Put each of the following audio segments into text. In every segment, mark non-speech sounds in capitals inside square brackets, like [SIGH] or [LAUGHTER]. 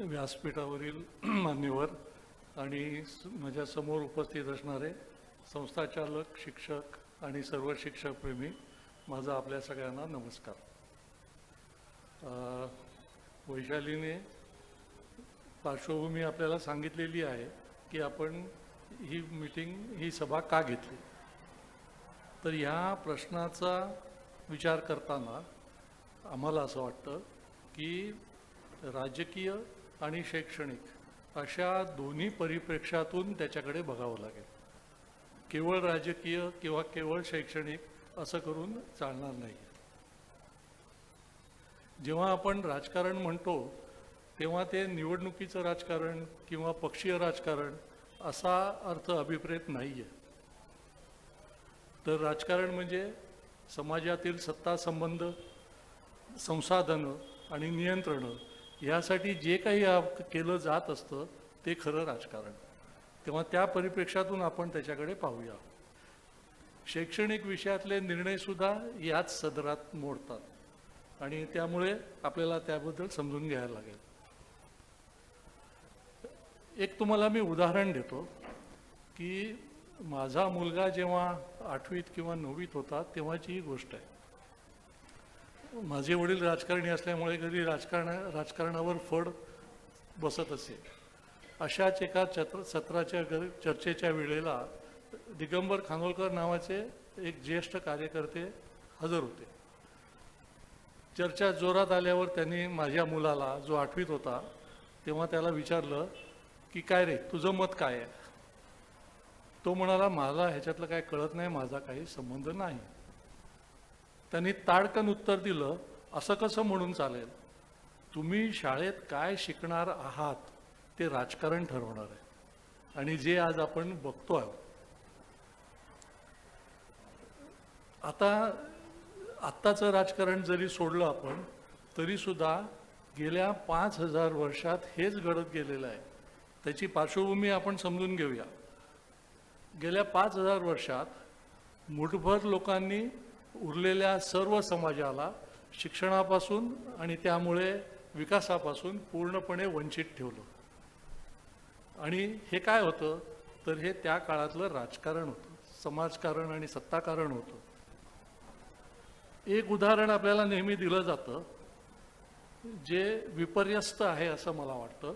व्यासपीठावरील [CLEARS THROAT] मान्यवर आणि माझ्या माझ्यासमोर उपस्थित असणारे संस्थाचालक शिक्षक आणि सर्व शिक्षकप्रेमी माझा आपल्या सगळ्यांना नमस्कार. वैशालीने पार्श्वभूमी आपल्याला सांगितलेली आहे की आपण ही मीटिंग ही सभा का घेतली? तर ह्या प्रश्नाचा विचार करताना आम्हाला असं वाटतं की राजकीय आणि शैक्षणिक अशा दोन्ही परिप्रेक्षातून त्याच्याकडे बघावं लागेल. केवळ राजकीय किंवा केवळ शैक्षणिक असं करून चालणार नाही. जेव्हा आपण राजकारण म्हणतो तेव्हा ते निवडणुकीचं राजकारण किंवा पक्षीय राजकारण असा अर्थ अभिप्रेत नाही आहे तर राजकारण म्हणजे समाजातील सत्ता संबंध संसाधनं आणि नियंत्रणं यासाठी जे काही आप- केलं जात असतं ते खरं राजकारण. तेव्हा त्या परिप्रेक्षातून आपण त्याच्याकडे पाहूया. शैक्षणिक विषयातले निर्णयसुद्धा याच सदरात मोडतात. आणि त्यामुळे आपल्याला त्याबद्दल समजून घ्यायला लागेल. एक तुम्हाला मी उदाहरण देतो की माझा मुलगा जेव्हा आठवीत किंवा नववीत होता तेव्हाची ही गोष्ट आहे. माझे वडील राजकारणी असल्यामुळे घरी राजकारण राजकारणावर फड बसत असे. अशाच एका चत्र सत्राच्या गर- चर्चेच्या वेळेला दिगंबर खानोलकर नावाचे एक ज्येष्ठ कार्यकर्ते हजर होते. चर्चा जोरात आल्यावर त्यांनी माझ्या मुलाला जो आठवीत होता तेव्हा त्याला विचारलं की काय रे तुझं मत काय आहे? तो म्हणाला मला ह्याच्यातलं काय कळत नाही माझा काही संबंध नाही. त्यांनी ताडकन उत्तर दिलं असं कसं म्हणून चालेल? तुम्ही शाळेत काय शिकणार आहात ते राजकारण ठरवणार आहे. आणि जे आज आपण बघतो आहोत. आता आत्ताचं राजकारण जरी सोडलं आपण तरी सुद्धा गेल्या पाच हजार वर्षात हेच घडत गेलेलं आहे. त्याची पार्श्वभूमी आपण समजून घेऊया. गेल्या पाच हजार वर्षात मुठभर लोकांनी उरलेल्या सर्व समाजाला शिक्षणापासून आणि त्यामुळे विकासापासून पूर्णपणे वंचित ठेवलं. आणि हे काय होतं? तर हे त्या काळातलं राजकारण होतं. समाजकारण आणि सत्ताकारण होतं. एक उदाहरण आपल्याला नेहमी दिलं जातं. जे विपर्यस्त आहे असं मला वाटतं.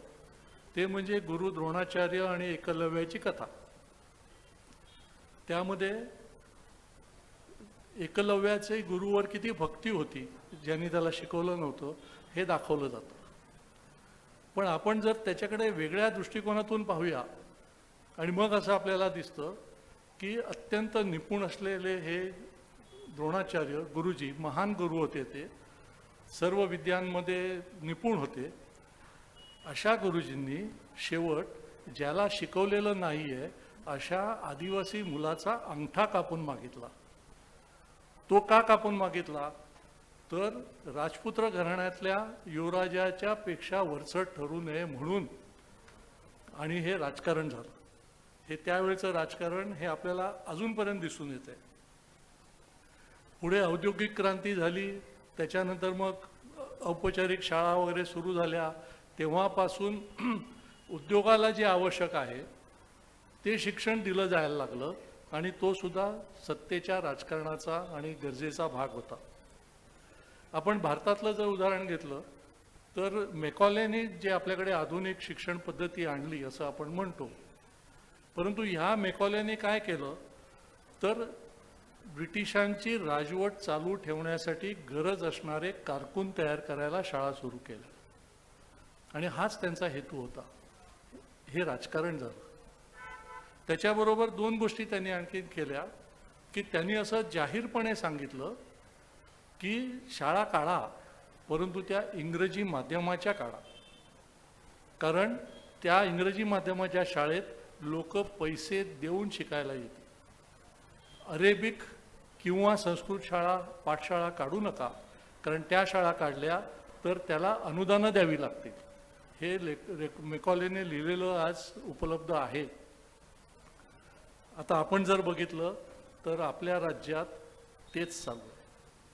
ते म्हणजे गुरु द्रोणाचार्य आणि एकलव्याची कथा. त्यामध्ये एकलव्याचे गुरुवर किती भक्ती होती ज्यांनी त्याला शिकवलं नव्हतं हे दाखवलं जातं. पण आपण जर त्याच्याकडे वेगळ्या दृष्टिकोनातून पाहूया आणि मग असं आपल्याला दिसतं की अत्यंत निपुण असलेले हे द्रोणाचार्य गुरुजी महान गुरु होते ते सर्व विद्यांमध्ये निपुण होते. अशा गुरुजींनी शेवट ज्याला शिकवलेलं नाही आहे अशा आदिवासी मुलाचा अंगठा कापून मागितला. तो का कापून मागितला? तर राजपुत्र घराण्यातल्या युवराजाच्या पेक्षा वरचढ ठरू नये म्हणून. आणि हे राजकारण झालं. हे त्यावेळेचं राजकारण हे आपल्याला अजूनपर्यंत दिसून येत आहे पुढे औद्योगिक क्रांती झाली त्याच्यानंतर मग औपचारिक शाळा वगैरे सुरू झाल्या. तेव्हापासून [CLEARS THROAT] उद्योगाला जे आवश्यक आहे ते शिक्षण दिलं जायला लागलं. आणि तो सुद्धा सत्तेच्या राजकारणाचा आणि गरजेचा भाग होता. आपण भारतातलं जर उदाहरण घेतलं तर मेकॉलेने जे आपल्याकडे आधुनिक शिक्षण पद्धती आणली असं आपण म्हणतो. परंतु ह्या मेकॉलेने काय केलं तर ब्रिटिशांची राजवट चालू ठेवण्यासाठी गरज असणारे कारकून तयार करायला शाळा सुरू केल्या. आणि हाच त्यांचा हेतू होता. हे राजकारण झालं. त्याच्याबरोबर दोन गोष्टी त्यांनी आणखी केल्या की त्यांनी असं जाहीरपणे सांगितलं की शाळा काढा परंतु त्या इंग्रजी माध्यमाच्या काढा. कारण त्या इंग्रजी माध्यमाच्या शाळेत लोक पैसे देऊन शिकायला येतील. अरेबिक किंवा संस्कृत शाळा पाठशाळा काढू नका कारण त्या शाळा काढल्या तर त्याला अनुदानं द्यावी लागतील. हे लेक रेक मेकॉलेने लिहिलेलं आज उपलब्ध आहे. आता आपण जर बघितलं तर आपल्या राज्यात तेच चालू आहे.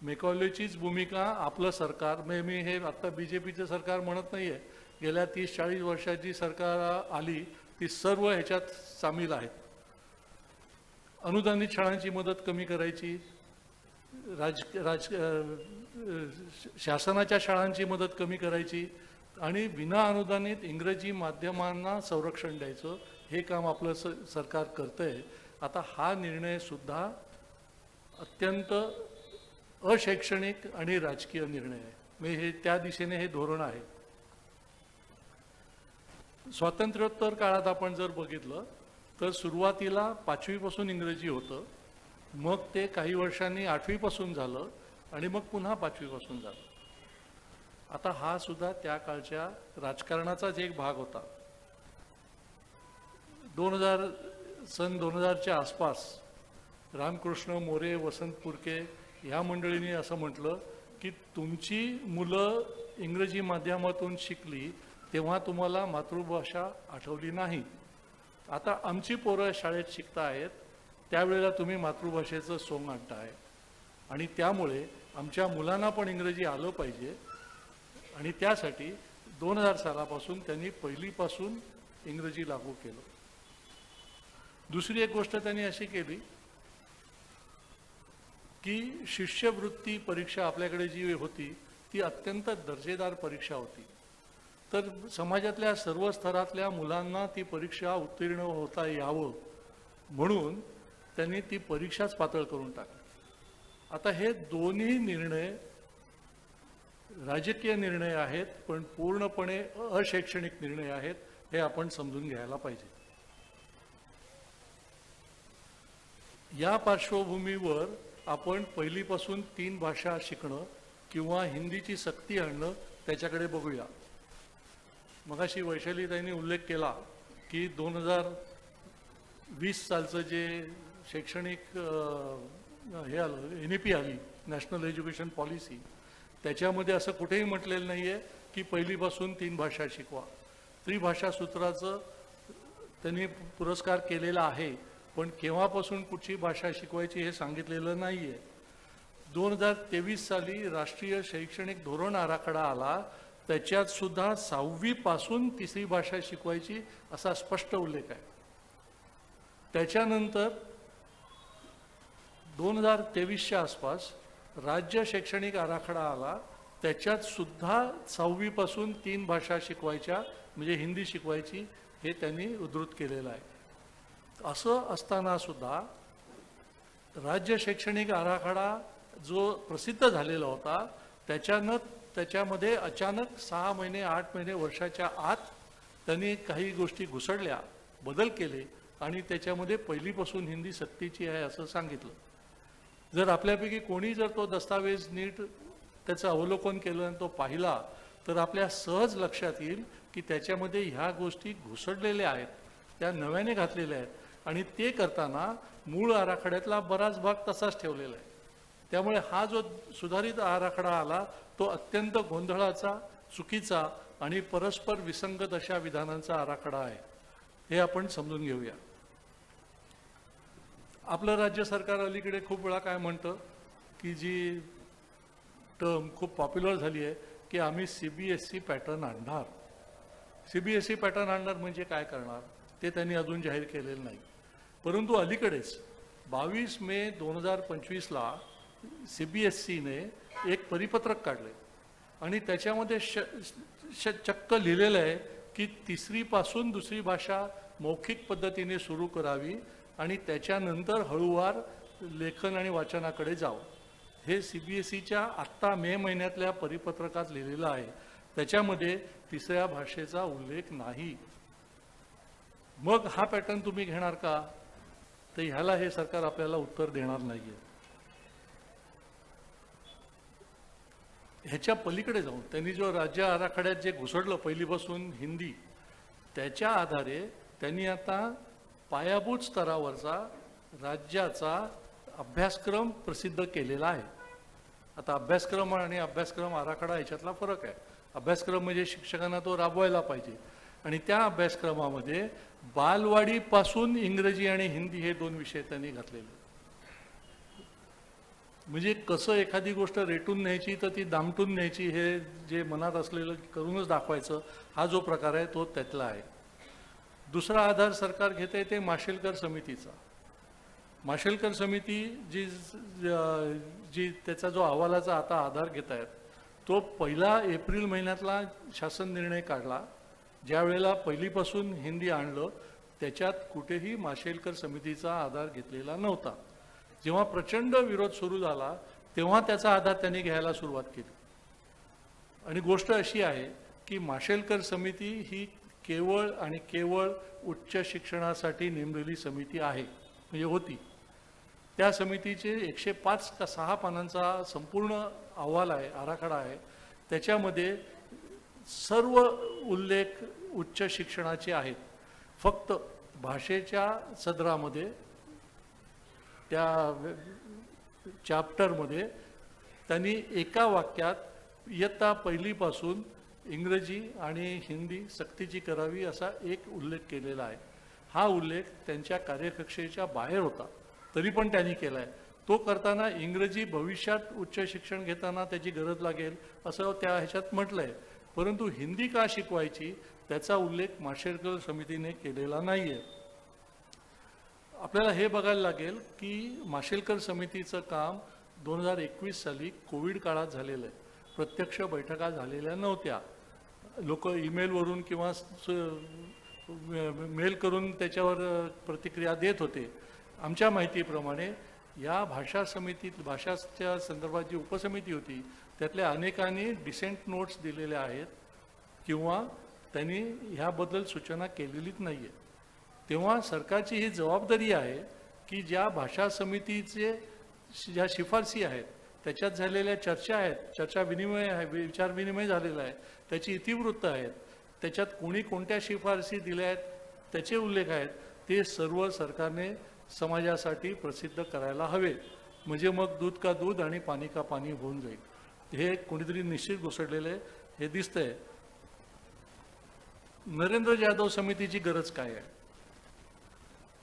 मेकॉलेचीच भूमिका आपलं सरकार म्हणजे मी हे आता बी जे पीचं सरकार म्हणत नाही आहे गेल्या तीस चाळीस वर्षाची सरकार आली ती सर्व ह्याच्यात सामील आहेत. अनुदानित शाळांची मदत कमी करायची राज राज शासनाच्या शाळांची मदत कमी करायची आणि विना अनुदानित इंग्रजी माध्यमांना संरक्षण द्यायचं हे काम आपलं स सरकार करतंय. आता हा निर्णय सुद्धा अत्यंत अशैक्षणिक आणि राजकीय निर्णय आहे. म्हणजे हे त्या दिशेने हे धोरण आहे. स्वातंत्र्योत्तर काळात आपण जर बघितलं तर सुरुवातीला पाचवीपासून इंग्रजी होतं. मग ते काही वर्षांनी आठवीपासून झालं आणि मग पुन्हा पाचवीपासून झालं. आता हा सुद्धा त्या काळच्या राजकारणाचाच एक भाग होता. दोन हजार सन दोन हजारच्या आसपास रामकृष्ण मोरे वसंत पुरके ह्या मंडळींनी असं म्हटलं की तुमची मुलं इंग्रजी माध्यमातून शिकली तेव्हा तुम्हाला मातृभाषा आठवली नाही. आता आमची पोरं शाळेत शिकता आहेत त्यावेळेला तुम्ही मातृभाषेचं सोंग आणताय. आणि त्यामुळे आमच्या मुलांना पण इंग्रजी आलं पाहिजे. आणि त्यासाठी दोन हजार सालापासून त्यांनी पहिलीपासून इंग्रजी लागू केलं. दुसरी एक गोष्ट त्यांनी अशी केली की शिष्यवृत्ती परीक्षा आपल्याकडे जी होती ती अत्यंत दर्जेदार परीक्षा होती. तर समाजातल्या सर्व स्तरातल्या मुलांना ती परीक्षा उत्तीर्ण होता यावं म्हणून त्यांनी ती परीक्षाच पातळ करून टाकली. आता हे दोन्ही निर्णय राजकीय निर्णय आहेत पण पूर्णपणे अशैक्षणिक निर्णय आहेत हे आपण समजून घ्यायला पाहिजे. या पार्श्वभूमीवर आपण पहिलीपासून तीन भाषा शिकणं किंवा हिंदीची सक्ती आणणं त्याच्याकडे बघूया. मगाशी वैशाली त्यांनी उल्लेख केला की दोन हजार वीस सालचं जे शैक्षणिक हे आलं एन ई पी आली नॅशनल एज्युकेशन पॉलिसी त्याच्यामध्ये असं कुठेही म्हटलेलं नाही आहे की पहिलीपासून तीन भाषा शिकवा. त्रिभाषा सूत्राचं त्यांनी पुरस्कार केलेला आहे. पण केव्हापासून कुठची भाषा शिकवायची हे सांगितलेलं नाही आहे दोन हजार तेवीस साली राष्ट्रीय शैक्षणिक धोरण आराखडा आला त्याच्यात सुद्धा सहावीपासून तिसरी भाषा शिकवायची असा स्पष्ट उल्लेख आहे. त्याच्यानंतर दोन हजार तेवीसच्या आसपास राज्य शैक्षणिक आराखडा आला त्याच्यात सुद्धा सहावीपासून तीन भाषा शिकवायच्या म्हणजे हिंदी शिकवायची हे त्यांनी उद्धृत केलेलं आहे. असं असताना सुद्धा राज्य शैक्षणिक आराखडा जो प्रसिद्ध झालेला होता त्याच्यानं त्याच्यामध्ये अचानक सहा महिने आठ महिने वर्षाच्या आत त्यांनी काही गोष्टी घुसडल्या बदल केले आणि त्याच्यामध्ये पहिलीपासून हिंदी सक्तीची आहे असं सांगितलं. जर आपल्यापैकी कोणी जर तो दस्तावेज नीट त्याचं अवलोकन केलं आणि तो पाहिला तर आपल्या सहज लक्षात येईल की त्याच्यामध्ये ह्या गोष्टी घुसडलेल्या आहेत त्या नव्याने घातलेल्या आहेत. आणि ते करताना मूळ आराखड्यातला बराच भाग तसाच ठेवलेला आहे. त्यामुळे हा जो सुधारित आराखडा आला तो अत्यंत गोंधळाचा चुकीचा आणि परस्पर विसंगत अशा विधानांचा आराखडा आहे. हे आपण समजून घेऊया. आपलं राज्य सरकार अलीकडे खूप वेळा काय म्हणतं की जी टर्म खूप पॉप्युलर झाली आहे की आम्ही C B S C pattern आणणार. C B S C pattern आणणार म्हणजे काय करणार ते त्यांनी अजून जाहीर केलेलं नाही. परंतु अलीकडेच बावीस मे दोन हजार पंचवीसला सी बी एस सीने एक परिपत्रक काढले आणि त्याच्यामध्ये श श चक्क लिहिलेलं आहे की तिसरीपासून दुसरी भाषा मौखिक पद्धतीने सुरू करावी आणि त्याच्यानंतर हळूवार लेखन आणि वाचनाकडे जावं. हे सी बी एस सीच्या आत्ता मे महिन्यातल्या परिपत्रकात लिहिलेलं आहे. त्याच्यामध्ये तिसऱ्या भाषेचा उल्लेख नाही. मग हा पॅटर्न तुम्ही घेणार का? तर ह्याला हे सरकार आपल्याला उत्तर देणार नाहीये. ह्याच्या पलीकडे जाऊन त्यांनी जो राज्य आराखड्यात जे घुसडलं पहिलीपासून हिंदी त्याच्या आधारे त्यांनी आता पायाभूत स्तरावरचा राज्याचा अभ्यासक्रम प्रसिद्ध केलेला आहे. आता अभ्यासक्रम आणि अभ्यासक्रम आराखडा ह्याच्यातला फरक आहे. अभ्यासक्रम म्हणजे शिक्षकांना तो राबवायला पाहिजे. आणि त्या अभ्यासक्रमामध्ये बालवाडीपासून इंग्रजी आणि हिंदी हे दोन विषय त्यांनी घातलेले. म्हणजे कसं एखादी गोष्ट रेटून न्यायची तर ती दामटून न्यायची हे जे मनात असलेलं करूनच दाखवायचं हा जो प्रकार आहे तो त्यातला आहे. दुसरा आधार सरकार घेते ते माशेलकर समितीचा. माशेलकर समिती जी जी त्याचा जो अहवालाचा आता आधार घेत आहेत तो पहिला एप्रिल महिन्यातला शासन निर्णय काढला. ज्या वेळेला पहिलीपासून हिंदी आणलं त्याच्यात कुठेही माशेलकर समितीचा आधार घेतलेला नव्हता. जेव्हा प्रचंड विरोध सुरू झाला तेव्हा त्याचा आधार त्यांनी घ्यायला सुरुवात केली. आणि गोष्ट अशी आहे की माशेलकर समिती ही केवळ आणि केवळ उच्च शिक्षणासाठी नेमलेली समिती आहे म्हणजे होती. त्या समितीचे एकशे पाच का सहा पानांचा संपूर्ण अहवाल आहे आराखडा आहे. त्याच्यामध्ये सर्व उल्लेख उच्च शिक्षणाचे आहेत. फक्त भाषेच्या सदरामध्ये त्या चॅप्टरमध्ये त्यांनी एका वाक्यात इयत्ता पहिलीपासून इंग्रजी आणि हिंदी सक्तीची करावी असा एक उल्लेख केलेला आहे. हा उल्लेख त्यांच्या कार्यकक्षेच्या बाहेर होता तरी पण त्यांनी केला आहे तो करताना इंग्रजी भविष्यात उच्च शिक्षण घेताना त्याची गरज लागेल असं त्या ह्याच्यात म्हटलं आहे परंतु हिंदी का शिकवायची त्याचा उल्लेख माशेरकर समितीने केलेला नाही आहे आपल्याला हे बघायला लागेल की माशेलकर समितीचं काम दोन हजार एकवीस साली कोविड काळात झालेलं आहे. प्रत्यक्ष बैठका झालेल्या नव्हत्या. लोक ईमेलवरून किंवा मेल करून त्याच्यावर प्रतिक्रिया देत होते. आमच्या माहितीप्रमाणे या भाषा समितीत भाषाच्या संदर्भात जी उपसमिती होती त्यातल्या अनेकांनी डिसेंट नोट्स दिलेल्या आहेत किंवा त्यांनी ह्याबद्दल सूचना केलेलीच नाही आहे तेव्हा सरकारची ही जबाबदारी आहे की ज्या भाषा समितीचे शि- ज्या शिफारसी आहेत त्याच्यात झालेल्या चर्चा आहेत चर्चा विनिमय आहे विचार विनिमय झालेला आहे त्याची इतिवृत्त आहेत त्याच्यात कोणी कोणत्या शिफारसी दिल्या आहेत त्याचे उल्लेख आहेत ते सर्व सरकारने समाजासाठी प्रसिद्ध करायला हवे. म्हणजे मग दूध का दूध आणि पाणी का पाणी होऊन जाईल. हे कोणीतरी निश्चित घुसडलेलं आहे. हे दिसतंय. नरेंद्र जाधव समितीची गरज काय आहे?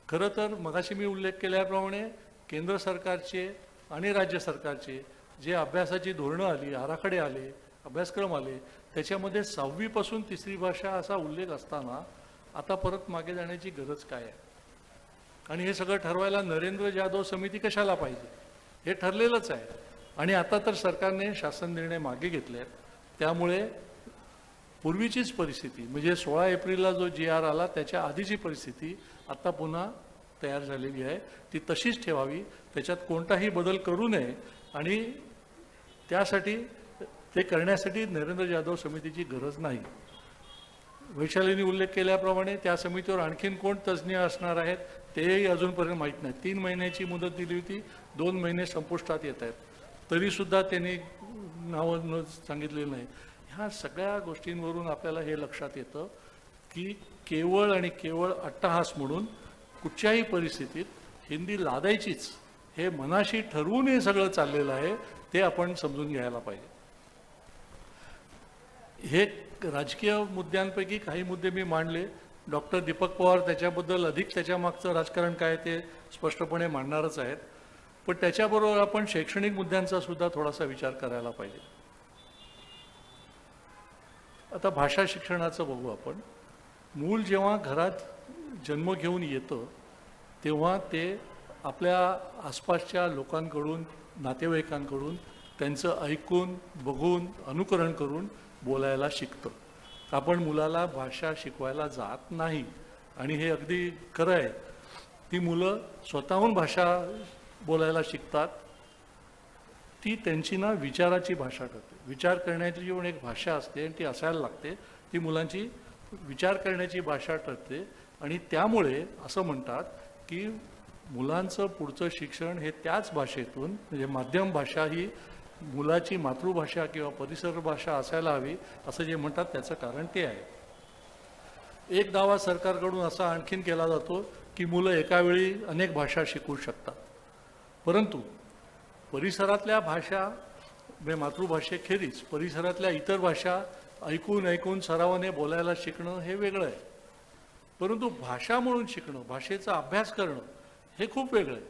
खरं तर मगाशी मी उल्लेख केल्याप्रमाणे केंद्र सरकारचे आणि राज्य सरकारचे जे अभ्यासाची धोरणं आली आराखडे आले अभ्यासक्रम आले त्याच्यामध्ये सहावीपासून तिसरी भाषा असा उल्लेख असताना आता परत मागे जाण्याची गरज काय आहे? आणि हे सगळं ठरवायला नरेंद्र जाधव समिती कशाला पाहिजे? हे ठरलेलंच आहे. आणि आता तर सरकारने शासन निर्णय मागे घेतले आहेत त्यामुळे पूर्वीचीच परिस्थिती म्हणजे सोळा एप्रिलला जो जी आर आला त्याच्या आधीची परिस्थिती आता पुन्हा तयार झालेली आहे. ती तशीच ठेवावी. त्याच्यात कोणताही बदल करू नये. आणि त्यासाठी ते करण्यासाठी नरेंद्र जाधव समितीची गरज नाही. वैशालीने उल्लेख केल्याप्रमाणे त्या समितीवर आणखीन कोण तज्ज्ञ असणार आहेत तेही अजूनपर्यंत माहीत नाही. तीन महिन्याची मुदत दिली होती. दोन महिने संपुष्टात येत आहेत. तरीसुद्धा त्यांनी नावं न सांगितलेलं नाही. ह्या सगळ्या गोष्टींवरून आपल्याला हे लक्षात येतं की केवळ आणि केवळ अट्टहास म्हणून कुठच्याही परिस्थितीत हिंदी लादायचीच हे मनाशी ठरवून हे सगळं चाललेलं आहे ते आपण समजून घ्यायला पाहिजे. हे राजकीय मुद्द्यांपैकी काही मुद्दे मी मांडले. डॉक्टर दीपक पवार त्याच्याबद्दल अधिक त्याच्या मागचं राजकारण काय ते स्पष्टपणे मांडणारच आहेत. पण त्याच्याबरोबर आपण शैक्षणिक मुद्द्यांचा सुद्धा थोडासा विचार करायला पाहिजे. आता भाषा शिक्षणाचं बघू आपण. मूल जेव्हा घरात जन्म घेऊन येतं तेव्हा ते आपल्या आसपासच्या लोकांकडून नातेवाईकांकडून त्यांचं ऐकून बघून अनुकरण करून बोलायला शिकतं. आपण मुलाला भाषा शिकवायला जात नाही. आणि हे अगदी खरं आहे. ती मुलं स्वतःहून भाषा बोलायला शिकतात ती त्यांची ना विचाराची भाषा करते. विचार करण्याची जी एक भाषा असते आणि ती असायला लागते ती मुलांची विचार करण्याची भाषा ठरते आणि त्यामुळे असं म्हणतात की मुलांचं पुढचं शिक्षण हे त्याच भाषेतून म्हणजे माध्यम भाषा ही मुलाची मातृभाषा किंवा परिसर भाषा असायला हवी असं जे म्हणतात त्याचं कारण ते आहे. एक दावा सरकारकडून असा आणखीन केला जातो की मुलं एकावेळी अनेक भाषा शिकू शकतात. परंतु परिसरातल्या भाषा म्हणजे मातृभाषेखेरीज परिसरातल्या इतर भाषा ऐकून ऐकून सरावाने बोलायला शिकणं हे वेगळं आहे. परंतु भाषा म्हणून शिकणं भाषेचा अभ्यास करणं हे खूप वेगळं आहे.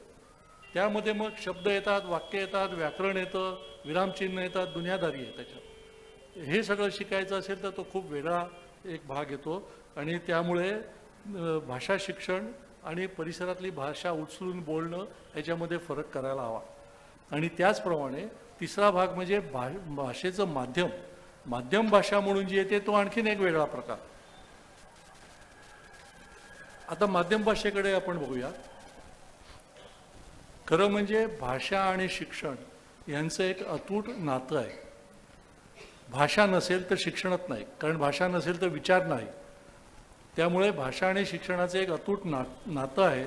त्यामध्ये मग शब्द येतात वाक्य येतात व्याकरण येतं विरामचिन्ह येतात दुनियादारी आहे त्याच्यात. हे सगळं शिकायचं असेल तर तो खूप वेगळा एक भाग येतो आणि त्यामुळे भाषा शिक्षण आणि परिसरातली भाषा उचलून बोलणं याच्यामध्ये फरक करायला हवा. आणि त्याचप्रमाणे तिसरा भाग म्हणजे भा भाषेचं माध्यम. माध्यम भाषा म्हणून जी येते तो आणखीन एक वेगळा प्रकार. आता माध्यम भाषेकडे आपण बघूया. खरं म्हणजे भाषा आणि शिक्षण यांचं एक अतूट नातं आहे. भाषा नसेल तर शिक्षणच नाही. कारण भाषा नसेल तर विचार नाही. त्यामुळे भाषा आणि शिक्षणाचं एक अतूट ना नातं आहे.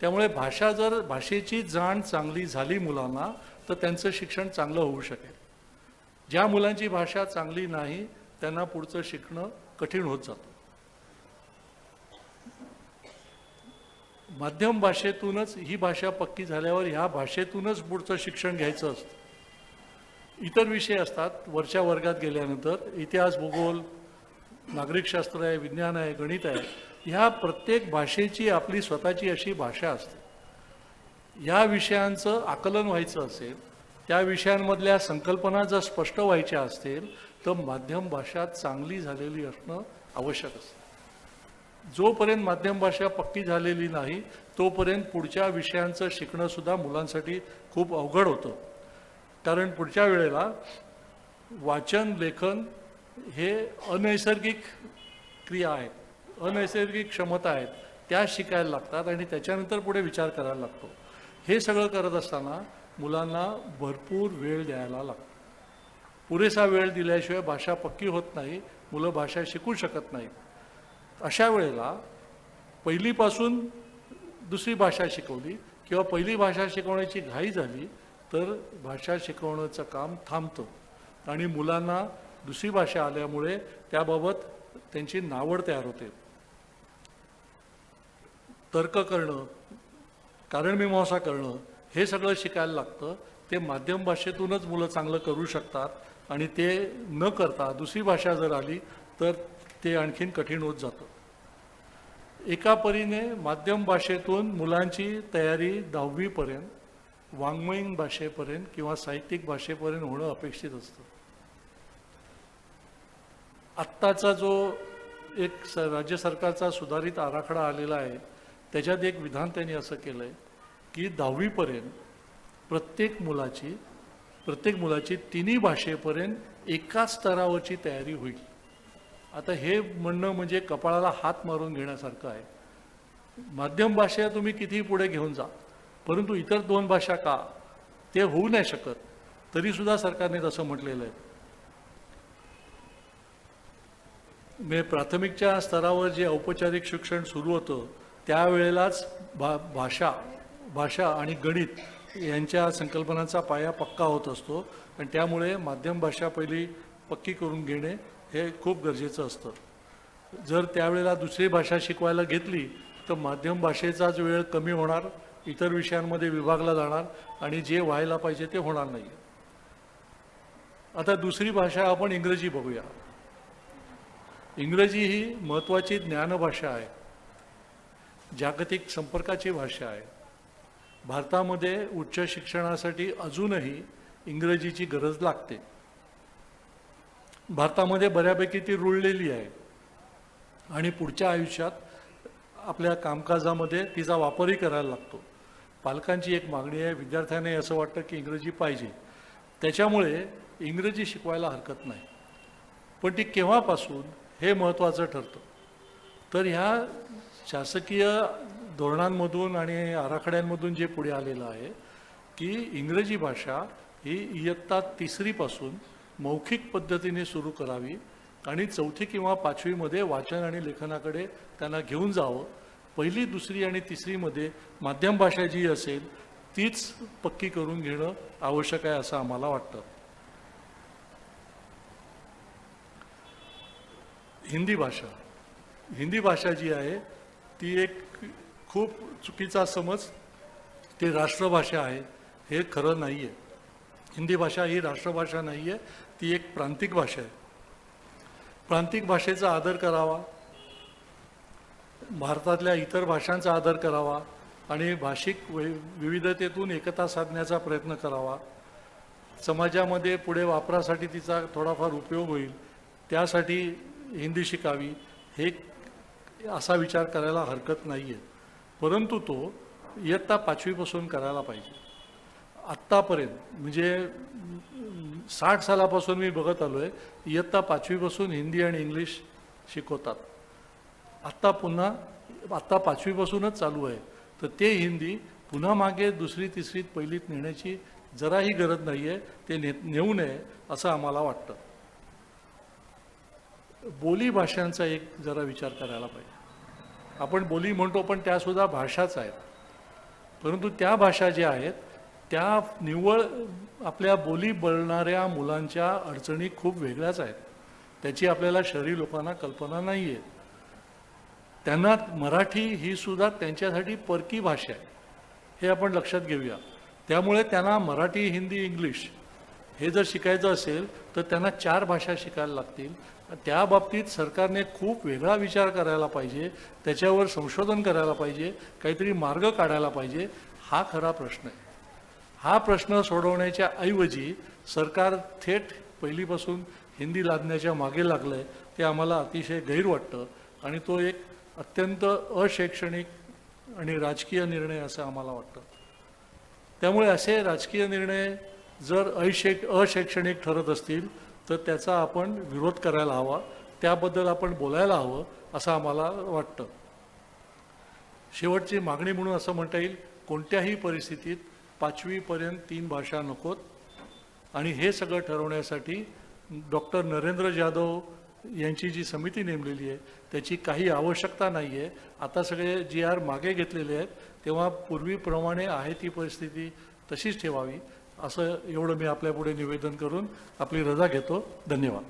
त्यामुळे भाषा जर भाषेची जाण चांगली झाली मुलांना तर त्यांचं शिक्षण चांगलं होऊ शकेल. ज्या मुलांची भाषा चांगली नाही त्यांना पुढचं शिकणं कठीण होत जातं. माध्यम भाषेतूनच ही भाषा पक्की झाल्यावर ह्या भाषेतूनच पुढचं शिक्षण घ्यायचं असतं. इतर विषय असतात वरच्या वर्गात गेल्यानंतर इतिहास भूगोल नागरिकशास्त्र आहे विज्ञान आहे गणित आहे ह्या प्रत्येक भाषेची आपली स्वतःची अशी भाषा असते. या विषयांचं आकलन व्हायचं असेल त्या विषयांमधल्या संकल्पना जर स्पष्ट व्हायच्या असतील तर माध्यम भाषा चांगली झालेली असणं आवश्यक असतं. जोपर्यंत माध्यम भाषा पक्की झालेली नाही तोपर्यंत पुढच्या विषयांचं शिकणंसुद्धा मुलांसाठी खूप अवघड होतं. कारण पुढच्या वेळेला वाचन लेखन हे अनैसर्गिक क्रिया आहेत अनैसर्गिक क्षमता आहेत त्या शिकायला लागतात आणि त्याच्यानंतर पुढे विचार करायला लागतो. हे सगळं करत असताना मुलांना भरपूर वेळ द्यायला लागतो. पुरेसा वेळ दिल्याशिवाय भाषा पक्की होत नाही मुलं भाषा शिकू शकत नाहीत. अशा वेळेला पहिलीपासून दुसरी भाषा शिकवली किंवा पहिली भाषा शिकवण्याची घाई झाली तर भाषा शिकवण्याचं काम थांबतं आणि मुलांना दुसरी भाषा आल्यामुळे त्याबाबत त्यांची नावड तयार होते. तर्क करणं कारणमीमांसा करणं हे सगळं शिकायला लागतं. ते माध्यम भाषेतूनच मुलं चांगलं करू शकतात आणि ते न करता दुसरी भाषा जर आली तर ते आणखीन कठीण होत जातं. एका परीने माध्यम भाषेतून मुलांची तयारी दहावीपर्यंत वाङ्मयीन भाषेपर्यंत किंवा साहित्यिक भाषेपर्यंत होणं अपेक्षित असतं. आत्ताचा जो एक स राज्य सरकारचा सुधारित आराखडा आलेला आहे त्याच्यात एक विधान त्यांनी असं केलं आहे की दहावीपर्यंत प्रत्येक मुलाची प्रत्येक मुलाची तिन्ही भाषेपर्यंत एकाच स्तरावरची तयारी होईल. आता हे म्हणणं म्हणजे कपाळाला हात मारून घेण्यासारखं आहे. माध्यम भाषा तुम्ही कितीही पुढे घेऊन जा परंतु इतर दोन भाषा का? ते होऊ नाही शकत. तरीसुद्धा सरकारने तसं म्हटलेलं आहे. म्हणजे प्राथमिकच्या स्तरावर जे औपचारिक शिक्षण सुरू होतं त्यावेळेलाच भा भाषा भाषा आणि गणित यांच्या संकल्पनांचा पाया पक्का होत असतो. आणि त्यामुळे माध्यम भाषा पहिली पक्की करून घेणे हे खूप गरजेचं असतं. जर त्यावेळेला दुसरी भाषा शिकवायला घेतली तर माध्यम भाषेचाच वेळ कमी होणार इतर विषयांमध्ये विभागला जाणार आणि जे व्हायला पाहिजे ते होणार नाही. आता दुसरी भाषा आपण इंग्रजी बघूया. इंग्रजी ही महत्त्वाची ज्ञानभाषा आहे. जागतिक संपर्काची भाषा आहे. भारतामध्ये उच्च शिक्षणासाठी अजूनही इंग्रजीची गरज लागते. भारतामध्ये बऱ्यापैकी ती रुळलेली आहे. आणि पुढच्या आयुष्यात आपल्या कामकाजामध्ये तिचा वापरही करायला लागतो. पालकांची एक मागणी आहे विद्यार्थ्यांनाही असं वाटतं की इंग्रजी पाहिजे. त्याच्यामुळे इंग्रजी शिकवायला हरकत नाही. पण ती केव्हापासून हे महत्त्वाचं ठरतं. तर ह्या शासकीय धोरणांमधून आणि आराखड्यांमधून जे पुढे आलेलं आहे की इंग्रजी भाषा ही इयत्ता तिसरीपासून मौखिक पद्धतीने सुरू करावी आणि चौथी किंवा पाचवीमध्ये वाचन आणि लेखनाकडे त्यांना घेऊन जावं. पहिली दुसरी आणि तिसरीमध्ये माध्यम भाषा जी असेल तीच पक्की करून घेणं आवश्यक आहे असं आम्हाला वाटतं. हिंदी भाषा. हिंदी भाषा जी आहे ती एक खूप चुकीचा समज ती राष्ट्रभाषा आहे. हे खरं नाही आहे हिंदी भाषा ही राष्ट्रभाषा नाही आहे ती एक प्रांतिक भाषा आहे. प्रांतिक भाषेचा आदर करावा भारतातल्या इतर भाषांचा आदर करावा आणि भाषिक वै विविधतेतून एकता साधण्याचा प्रयत्न करावा. समाजामध्ये पुढे वापरासाठी तिचा थोडाफार उपयोग होईल. त्यासाठी हिंदी शिकावी हे असा विचार करायला हरकत नाही आहे परंतु तो इयत्ता पाचवीपासून करायला पाहिजे. आत्तापर्यंत म्हणजे साठ सालापासून मी बघत आलो आहे इयत्ता पाचवीपासून हिंदी आणि इंग्लिश शिकवतात. आत्ता पुन्हा आत्ता पाचवीपासूनच चालू आहे. तर ते हिंदी पुन्हा मागे दुसरी तिसरीत पहिलीत नेण्याची जराही गरज नाही आहे ते ने नेऊ नये असं आम्हाला वाटतं. बोली भाषांचा एक जरा विचार करायला पाहिजे. आपण बोली म्हणतो पण त्यासुद्धा भाषाच आहेत. परंतु त्या भाषा ज्या आहेत त्या निव्वळ आपल्या बोली बोलणाऱ्या मुलांच्या अडचणी खूप वेगळ्याच आहेत. त्याची आपल्याला शहरी लोकांना कल्पना नाही आहे त्यांना मराठी ही सुद्धा त्यांच्यासाठी परकी भाषा आहे. हे आपण लक्षात घेऊया. त्यामुळे त्यांना मराठी हिंदी इंग्लिश हे जर शिकायचं असेल तर त्यांना चार भाषा शिकायला लागतील. त्या बाबतीत सरकारने खूप वेगळा विचार करायला पाहिजे त्याच्यावर संशोधन करायला पाहिजे काहीतरी मार्ग काढायला पाहिजे हा खरा प्रश्न आहे. हा प्रश्न सोडवण्याच्या ऐवजी सरकार थेट पहिलीपासून हिंदी लादण्याच्या मागे लागलं आहे ते आम्हाला अतिशय गैर वाटतं आणि तो एक अत्यंत अशैक्षणिक आणि राजकीय निर्णय असं आम्हाला वाटतं. त्यामुळे असे राजकीय निर्णय जर अशैक अशैक्षणिक ठरत असतील तर त्याचा आपण विरोध करायला हवा त्याबद्दल आपण बोलायला हवं असं आम्हाला वाटतं. शेवटची मागणी म्हणून असं म्हणता येईल कोणत्याही परिस्थितीत पाचवीपर्यंत तीन भाषा नकोत. आणि हे सगळं ठरवण्यासाठी डॉक्टर नरेंद्र जाधव यांची जी समिती नेमलेली आहे त्याची काही आवश्यकता नाही आहे आता सगळे जी आर मागे घेतलेले आहेत तेव्हा पूर्वीप्रमाणे आहे ती परिस्थिती तशीच ठेवावी. असं एवढं मी आपल्यापुढे निवेदन करून आपली रजा घेतो. धन्यवाद.